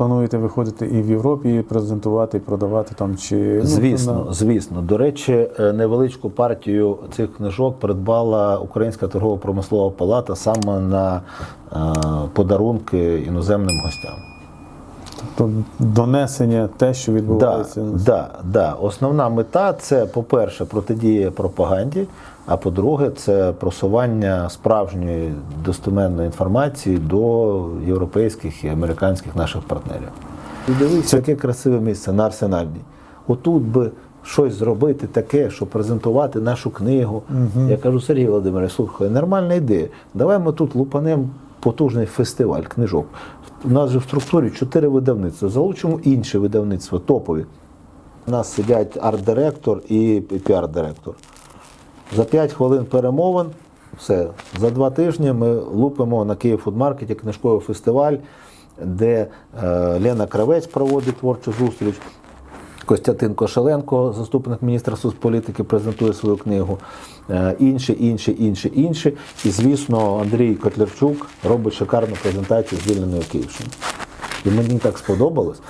Плануєте виходити і в Європі, і презентувати, і продавати там чи ну, Звісно, ну, звісно. До речі, е, невеличку партію цих книжок придбала Українська торгово-промислова палата саме на е, подарунки іноземним гостям. Тобто донесення те, що відбувається. да, да. Основна мета це, по-перше, протидія пропаганді, а по-друге, це просування справжньої достеменної інформації до європейських і американських наших партнерів. І дивись, яке красиве місце на арсенальній. Отут би щось зробити таке, щоб презентувати нашу книгу. Я кажу, Сергій Володимирович, слухай, нормальна ідея. Давай ми тут лупанемо потужний фестиваль книжок. У нас же в структурі чотири видавництва. Залучимо інші видавництва, топові. У нас сидять арт-директор і піар-директор. За 5 хвилин перемовин, все. За два тижні ми лупимо на Київ фудмаркеті книжковий фестиваль, де е, Лена Кравець проводить творчу зустріч. Костянтин Кошеленко, заступник міністра соцполітики, презентує свою книгу. Е, Інші, інші, інші, інші. І, звісно, Андрій Котлярчук робить шикарну презентацію звільненої Київщини. І мені так сподобалось.